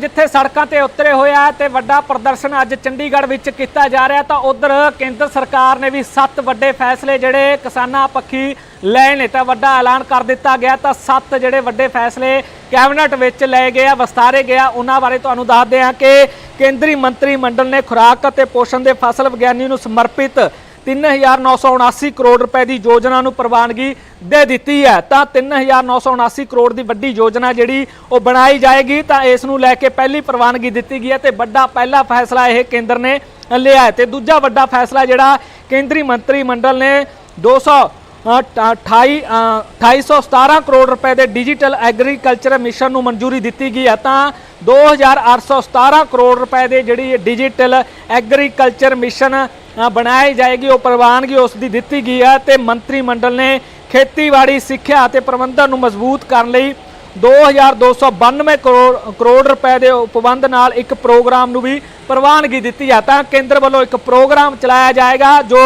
ਜਿੱਥੇ ਸੜਕਾਂ ਤੇ ਉਤਰੇ ਹੋਇਆ ਤੇ ਵੱਡਾ ਪ੍ਰਦਰਸ਼ਨ ਅੱਜ ਚੰਡੀਗੜ੍ਹ ਵਿੱਚ ਕੀਤਾ ਜਾ ਰਿਹਾ। ਤਾਂ ਉਧਰ ਕੇਂਦਰ ਸਰਕਾਰ ਨੇ ਵੀ ਸੱਤ ਵੱਡੇ ਫੈਸਲੇ ਜਿਹੜੇ ਕਿਸਾਨਾਂ ਪੱਖੀ ਲਏ ਨੇ, ਤਾਂ ਵੱਡਾ ਐਲਾਨ ਕਰ ਦਿੱਤਾ ਗਿਆ। ਤਾਂ ਸੱਤ ਜਿਹੜੇ ਵੱਡੇ ਫੈਸਲੇ ਕੈਬਨਿਟ ਵਿੱਚ ਲਏ ਗਏ ਆ, ਵਿਸਤਾਰੇ ਗਿਆ ਉਹਨਾਂ ਬਾਰੇ ਤੁਹਾਨੂੰ ਦੱਸਦੇ ਹਾਂ ਕਿ ਕੇਂਦਰੀ ਮੰਤਰੀ ਮੰਡਲ ਨੇ ਖੁਰਾਕ ਅਤੇ ਪੋਸ਼ਣ ਦੇ ਫਸਲ ਵਿਗਿਆਨੀ ਨੂੰ ਸਮਰਪਿਤ 3979 ਕਰੋੜ ਰੁਪਏ ਦੀ ਯੋਜਨਾ ਨੂੰ ਪ੍ਰਵਾਨਗੀ ਦੇ ਦਿੱਤੀ ਹੈ। ਤਾਂ 3979 ਕਰੋੜ ਦੀ ਵੱਡੀ ਯੋਜਨਾ ਜਿਹੜੀ ਉਹ ਬਣਾਈ ਜਾਏਗੀ, ਤਾਂ ਇਸ ਨੂੰ ਲੈ ਕੇ ਪਹਿਲੀ ਪ੍ਰਵਾਨਗੀ ਦਿੱਤੀ ਗਈ ਹੈ ਤੇ ਵੱਡਾ ਪਹਿਲਾ ਫੈਸਲਾ ਇਹ ਕੇਂਦਰ ਨੇ ਲਿਆ ਹੈ। ਤੇ ਦੂਜਾ ਵੱਡਾ ਫੈਸਲਾ ਜਿਹੜਾ ਕੇਂਦਰੀ ਮੰਤਰੀ ਮੰਡਲ ਨੇ 200 28 2817 ਕਰੋੜ ਰੁਪਏ ਦੇ ਡਿਜੀਟਲ ਐਗਰੀਕਲਚਰ ਮਿਸ਼ਨ ਨੂੰ ਮਨਜ਼ੂਰੀ ਦਿੱਤੀ ਗਈ ਹੈ। ਤਾਂ 2817 ਕਰੋੜ ਰੁਪਏ ਦੇ ਜਿਹੜੀ ਡਿਜੀਟਲ ਐਗਰੀਕਲਚਰ ਮਿਸ਼ਨ ਬਣਾਈ ਜਾਏਗੀ, ਉਹ ਪ੍ਰਵਾਨਗੀ ਉਸ ਦੀ ਦਿੱਤੀ ਗਈ ਹੈ ਤੇ ਮੰਤਰੀ ਮੰਡਲ ਨੇ ਖੇਤੀਬਾੜੀ, ਸਿੱਖਿਆ ਅਤੇ ਪ੍ਰਬੰਧਨ ਨੂੰ ਮਜ਼ਬੂਤ ਕਰਨ ਲਈ 2292 ਕਰੋੜ ਕਰੋੜ ਰੁਪਏ ਦੇ ਉਪਬੰਧ ਨਾਲ ਇੱਕ ਪ੍ਰੋਗਰਾਮ ਨੂੰ ਵੀ ਪ੍ਰਵਾਨਗੀ ਦਿੱਤੀ ਹੈ। ਤਾਂ ਕੇਂਦਰ ਵੱਲੋਂ ਇੱਕ ਪ੍ਰੋਗਰਾਮ ਚਲਾਇਆ ਜਾਏਗਾ, ਜੋ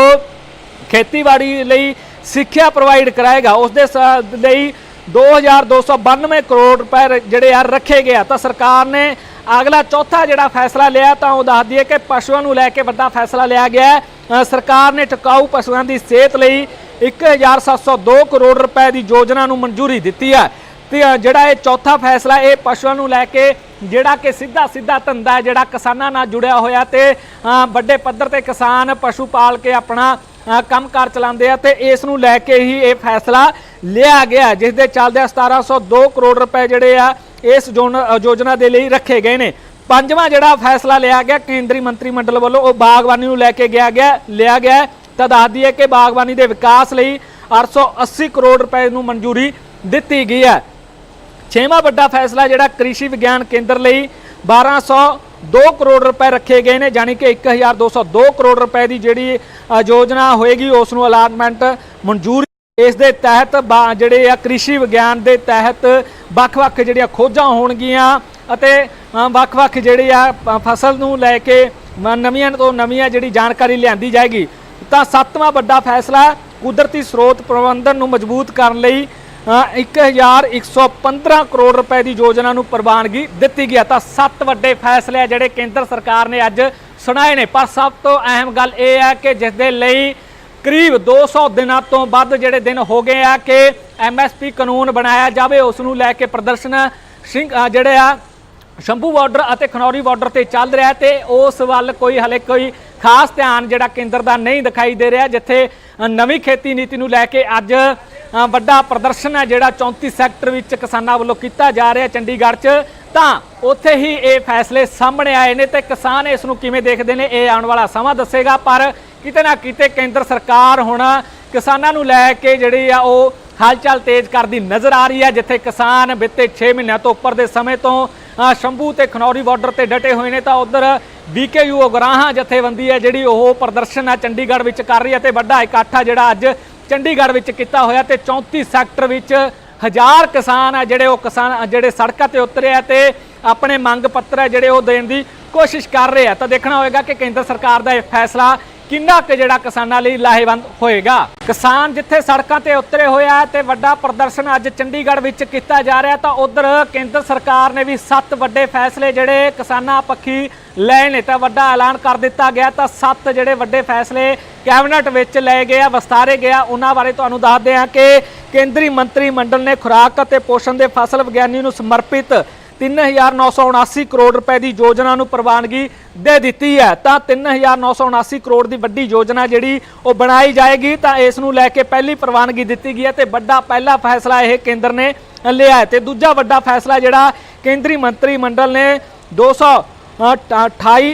ਖੇਤੀਬਾੜੀ ਲਈ ਸਿੱਖਿਆ ਪ੍ਰੋਵਾਈਡ ਕਰਾਏਗਾ। ਉਸ ਦੇ ਸ- ਲਈ 2292 ਕਰੋੜ ਰੁਪਏ ਜਿਹੜੇ ਆ, ਰੱਖੇ ਗਏ ਆ। ਤਾਂ ਸਰਕਾਰ ਨੇ ਅਗਲਾ ਚੌਥਾ ਜਿਹੜਾ ਫੈਸਲਾ ਲਿਆ ਤਾਂ ਉਹ ਦੱਸ ਦਈਏ ਕਿ ਪਸ਼ੂਆਂ ਨੂੰ ਲੈ ਕੇ ਵੱਡਾ ਫੈਸਲਾ ਲਿਆ ਗਿਆ ਸਰਕਾਰ ਨੇ ਟਿਕਾਊ ਪਸ਼ੂਆਂ ਦੀ ਸਿਹਤ ਲਈ 1702 ਕਰੋੜ ਰੁਪਏ ਦੀ ਯੋਜਨਾ ਨੂੰ ਮਨਜ਼ੂਰੀ ਦਿੱਤੀ ਹੈ। ਤੇ ਜਿਹੜਾ ਇਹ ਚੌਥਾ ਫੈਸਲਾ ਇਹ ਪਸ਼ੂਆਂ ਨੂੰ ਲੈ ਕੇ ਜਿਹੜਾ ਕਿ ਸਿੱਧਾ ਸਿੱਧਾ ਧੰਦਾ ਜਿਹੜਾ ਕਿਸਾਨਾਂ ਨਾਲ ਜੁੜਿਆ ਹੋਇਆ ਤੇ ਵੱਡੇ ਪੱਧਰ ਤੇ ਕਿਸਾਨ ਪਸ਼ੂ ਪਾਲ ਕੇ ਆਪਣਾ ਅ, ਕੰਮਕਾਰ ਚਲਾਉਂਦੇ ਆ ਤੇ ਇਸ ਨੂੰ ਲੈ ਕੇ ਹੀ ਇਹ ਫੈਸਲਾ ਲਿਆ ਗਿਆ ਜਿਸ ਦੇ ਚੱਲਦੇ 1702 ਕਰੋੜ ਰੁਪਏ ਜਿਹੜੇ ਆ ਇਸ ਯੋਨ- ਯੋਜਨਾ ਦੇ ਲਈ ਰੱਖੇ ਗਏ ਨੇ। ਪੰਜਵਾਂ ਜਿਹੜਾ ਫੈਸਲਾ ਲਿਆ ਗਿਆ, ਕੇਂਦਰੀ ਮੰਤਰੀ ਮੰਡਲ ਵੱਲੋਂ, ਉਹ ਬਾਗਬਾਨੀ ਨੂੰ ਲੈ ਕੇ ਗਿਆ ਗਿਆ, ਲਿਆ ਗਿਆ ਤਾਂ ਦੱਸ ਦਈਏ ਕਿ ਬਾਗਬਾਨੀ ਦੇ ਵਿਕਾਸ ਲਈ 880 ਕਰੋੜ ਰੁਪਏ ਨੂੰ ਮਨਜ਼ੂਰੀ ਦਿੱਤੀ ਗਈ ਹੈ। ਛੇਵਾਂ ਵੱਡਾ ਫੈਸਲਾ ਜਿਹੜਾ ਕ੍ਰਿਸ਼ੀ ਵਿਗਿਆਨ ਕੇਂਦਰ ਲਈ 1202 ਕਰੋੜ ਰੁਪਏ ਰੱਖੇ ਗਏ ਨੇ ਯਾਨੀ ਕਿ 1202 ਕਰੋੜ ਰੁਪਏ ਦੀ ਜਿਹੜੀ ਯੋਜਨਾ ਹੋਏਗੀ, ਉਸ ਨੂੰ ਅਲਾਟਮੈਂਟ ਮਨਜ਼ੂਰ ਇਸ ਦੇ ਤਹਿਤ ਬਾ- ਜਿਹੜੇ ਆ ਕ੍ਰਿਸ਼ੀ ਵਿਗਿਆਨ ਦੇ ਤਹਿਤ ਵੱਖ-ਵੱਖ ਜਿਹੜੀਆਂ ਖੋਜਾਂ ਹੋਣਗੀਆਂ ਅਤੇ ਵੱਖ-ਵੱਖ ਜਿਹੜੇ ਆ ਫਸਲ ਨੂੰ ਲੈ ਕੇ ਨਵੀਆਂ ਤੋਂ ਨਵੀਆਂ ਜਿਹੜੀ ਜਾਣਕਾਰੀ ਲਿਆਂਦੀ ਜਾਏਗੀ। ਤਾਂ ਸੱਤਵਾਂ ਵੱਡਾ ਫੈਸਲਾ ਕੁਦਰਤੀ ਸਰੋਤ ਪ੍ਰਬੰਧਨ ਨੂੰ ਮਜ਼ਬੂਤ ਕਰਨ ਲਈ ਅ, 1115 ਕਰੋੜ ਰੁਪਏ ਦੀ ਯੋਜਨਾ ਨੂੰ ਪ੍ਰਵਾਨਗੀ ਦਿੱਤੀ ਗਿਆ ਤਾਂ ਸੱਤ ਵੱਡੇ ਫੈਸਲੇ ਆ ਜਿਹੜੇ ਕੇਂਦਰ ਸਰਕਾਰ ਨੇ ਅੱਜ ਸੁਣਾਏ ਨੇ। ਪਰ ਸਭ ਤੋਂ ਅਹਿਮ ਗੱਲ ਇਹ ਹੈ ਕਿ ਜਿਸ ਦੇ ਲਈ ਕਰੀਬ 200 ਦਿਨਾਂ ਤੋਂ ਵੱਧ ਜਿਹੜੇ ਦਿਨ ਹੋ ਗਏ ਆ ਕਿ ਐਮਐਸਪੀ ਕਾਨੂੰਨ ਬਣਾਇਆ ਜਾਵੇ, ਉਸ ਨੂੰ ਲੈ ਕੇ ਪ੍ਰਦਰਸ਼ਨ ਸਿੰਘ ਜਿਹੜੇ ਆ, ਸ਼ੰਭੂ ਬਾਰਡਰ ਅਤੇ ਖਨੌਰੀ ਬਾਰਡਰ ਤੇ ਚੱਲ ਰਿਹਾ ਹੈ ਤੇ ਉਸ ਵੱਲ ਕੋਈ ਹਲੇ ਕੋਈ ਖਾਸ ਧਿਆਨ ਜਿਹੜਾ ਕੇਂਦਰ ਦਾ ਨਹੀਂ ਦਿਖਾਈ ਦੇ ਰਿਹਾ, ਜਿੱਥੇ ਨਵੀਂ ਖੇਤੀ ਨੀਤੀ ਨੂੰ ਲੈ ਕੇ ਅੱਜ ਵੱਡਾ ਪ੍ਰਦਰਸ਼ਨ ਹੈ ਜਿਹੜਾ 34 ਸੈਕਟਰ ਵਿੱਚ ਕਿਸਾਨਾਂ ਵੱਲੋਂ ਕੀਤਾ ਜਾ ਰਿਹਾ ਚੰਡੀਗੜ੍ਹ 'ਚ। ਤਾਂ ਉੱਥੇ ਹੀ ਇਹ ਫੈਸਲੇ ਸਾਹਮਣੇ ਆਏ ਨੇ ਤੇ ਕਿਸਾਨ ਇਸ ਨੂੰ ਕਿਵੇਂ ਦੇਖਦੇ ਨੇ, ਇਹ ਆਉਣ ਵਾਲਾ ਸਮਾਂ ਦੱਸੇਗਾ, ਪਰ ਕਿਤੇ ਨਾ ਕਿਤੇ ਕੇਂਦਰ ਸਰਕਾਰ ਹੁਣ ਕਿਸਾਨਾਂ ਨੂੰ ਲੈ ਕੇ ਜਿਹੜੀ ਆ ਉਹ ਹਲਚਲ ਤੇਜ਼ ਕਰਦੀ ਨਜ਼ਰ ਆ ਰਹੀ ਹੈ, ਜਿੱਥੇ ਕਿਸਾਨ ਬਿੱਤੇ 6 ਮਹੀਨਿਆਂ ਤੋਂ ਉੱਪਰ ਦੇ ਸਮੇਂ ਤੋਂ ਸ਼ੰਭੂ ਤੇ ਖਨੌਰੀ ਬਾਰਡਰ ਤੇ ਡਟੇ ਹੋਏ ਨੇ ਤਾਂ ਉਧਰ ਬੀਕੇਯੂ ਉਗਰਾਹਾਂ ਜਥੇਬੰਦੀ ਹੈ ਜਿਹੜੀ ਉਹ ਪ੍ਰਦਰਸ਼ਨ ਆ ਚੰਡੀਗੜ੍ਹ ਵਿੱਚ ਕਰ ਰਹੀ ਹੈ ਤੇ ਵੱਡਾ ਇਕੱਠ ਆ ਜਿਹੜਾ ਅੱਜ ਚੰਡੀਗੜ੍ਹ ਵਿੱਚ ਕੀਤਾ ਹੋਇਆ ਤੇ 34 ਸੈਕਟਰ ਵਿੱਚ ਹਜ਼ਾਰ ਕਿਸਾਨ ਆ ਜਿਹੜੇ ਉਹ ਕਿਸਾਨ, ਜਿਹੜੇ ਸੜਕਾਂ ਤੇ ਉਤਰੇ ਆ ਤੇ ਆਪਣੇ ਮੰਗ ਪੱਤਰ ਹੈ ਜਿਹੜੇ ਉਹ ਦੇਣ ਦੀ ਕੋਸ਼ਿਸ਼ ਕਰ ਰਹੇ ਆ। ਤਾਂ ਦੇਖਣਾ ਹੋਏਗਾ ਕਿ ਕੇਂਦਰ ਸਰਕਾਰ ਦਾ ਇਹ ਫੈਸਲਾ ਕਿੰਨਾ ਕੁ ਜਿਹੜਾ ਕਿਸਾਨਾਂ ਲਈ ਲਾਹੇਵੰਦ ਹੋਏਗਾ? ਕਿਸਾਨ ਜਿੱਥੇ ਸੜਕਾਂ ਤੇ ਉਤਰੇ ਹੋਇਆ ਤੇ ਵੱਡਾ ਪ੍ਰਦਰਸ਼ਨ ਅੱਜ ਚੰਡੀਗੜ੍ਹ ਵਿੱਚ ਕੀਤਾ ਜਾ ਰਿਹਾ, ਤਾਂ ਉਧਰ ਕੇਂਦਰ ਸਰਕਾਰ ਨੇ ਵੀ ਸੱਤ ਵੱਡੇ ਫੈਸਲੇ ਜਿਹੜੇ ਕਿਸਾਨਾਂ ਪੱਖੀ ਲਏ ਨੇ, ਤਾਂ ਵੱਡਾ ਐਲਾਨ ਕਰ ਦਿੱਤਾ ਗਿਆ, ਤਾਂ ਸੱਤ ਜਿਹੜੇ ਵੱਡੇ ਫੈਸਲੇ ਕੈਬਨਿਟ ਵਿੱਚ ਲਏ ਗਏ ਆ, ਵਿਸਤਾਰੇ ਗਿਆ ਉਹਨਾਂ ਬਾਰੇ ਤੁਹਾਨੂੰ ਦੱਸਦੇ ਹਾਂ ਕਿ ਕੇਂਦਰੀ ਮੰਤਰੀ ਮੰਡਲ ਨੇ ਖੁਰਾਕ ਅਤੇ ਪੋਸ਼ਣ ਦੇ ਫਸਲ ਵਿਗਿਆਨੀ ਨੂੰ ਸਮਰਪਿਤ 3979 ਕਰੋੜ ਰੁਪਏ ਦੀ ਯੋਜਨਾ ਨੂੰ ਪ੍ਰਵਾਨਗੀ ਦੇ ਦਿੱਤੀ ਹੈ। ਤਾਂ 3979 ਕਰੋੜ ਦੀ ਵੱਡੀ ਯੋਜਨਾ ਜਿਹੜੀ ਉਹ ਬਣਾਈ ਜਾਏਗੀ, ਤਾਂ ਇਸ ਨੂੰ ਲੈ ਕੇ ਪਹਿਲੀ ਪ੍ਰਵਾਨਗੀ ਦਿੱਤੀ ਗਈ ਹੈ ਤੇ ਵੱਡਾ ਪਹਿਲਾ ਫੈਸਲਾ ਇਹ ਕੇਂਦਰ ਨੇ ਲਿਆ ਹੈ। ਤੇ ਦੂਜਾ ਵੱਡਾ ਫੈਸਲਾ ਜਿਹੜਾ ਕੇਂਦਰੀ ਮੰਤਰੀ ਮੰਡਲ ਨੇ 200 28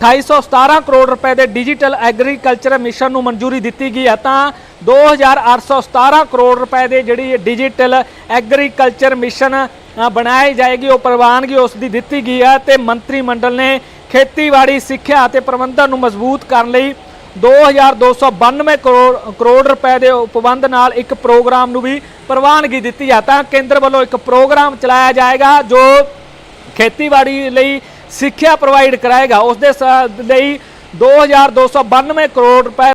2817 ਕਰੋੜ ਰੁਪਏ ਦੇ ਡਿਜੀਟਲ ਐਗਰੀਕਲਚਰ ਮਿਸ਼ਨ ਨੂੰ ਮਨਜ਼ੂਰੀ ਦਿੱਤੀ ਗਈ ਹੈ। ਤਾਂ 2817 ਕਰੋੜ ਰੁਪਏ ਦੇ ਜਿਹੜੀ ਡਿਜੀਟਲ ਐਗਰੀਕਲਚਰ ਮਿਸ਼ਨ ਬਣਾਈ ਜਾਏਗੀ, ਉਹ ਪ੍ਰਵਾਨਗੀ ਉਸ ਦੀ ਦਿੱਤੀ ਗਈ ਹੈ ਤੇ ਮੰਤਰੀ ਮੰਡਲ ਨੇ ਖੇਤੀਬਾੜੀ, ਸਿੱਖਿਆ ਅਤੇ ਪ੍ਰਬੰਧਨ ਨੂੰ ਮਜ਼ਬੂਤ ਕਰਨ ਲਈ 2292 ਕਰੋੜ ਕਰੋੜ ਰੁਪਏ ਦੇ ਉਪਬੰਧ ਨਾਲ ਇੱਕ ਪ੍ਰੋਗਰਾਮ ਨੂੰ ਵੀ ਪ੍ਰਵਾਨਗੀ ਦਿੱਤੀ ਹੈ। ਤਾਂ ਕੇਂਦਰ ਵੱਲੋਂ ਇੱਕ ਪ੍ਰੋਗਰਾਮ ਚਲਾਇਆ ਜਾਏਗਾ, ਜੋ ਖੇਤੀਬਾੜੀ ਲਈ ਸਿੱਖਿਆ ਪ੍ਰੋਵਾਈਡ ਕਰਾਏਗਾ। ਉਸ ਦੇ ਸ- ਲਈ 2292 ਕਰੋੜ ਰੁਪਏ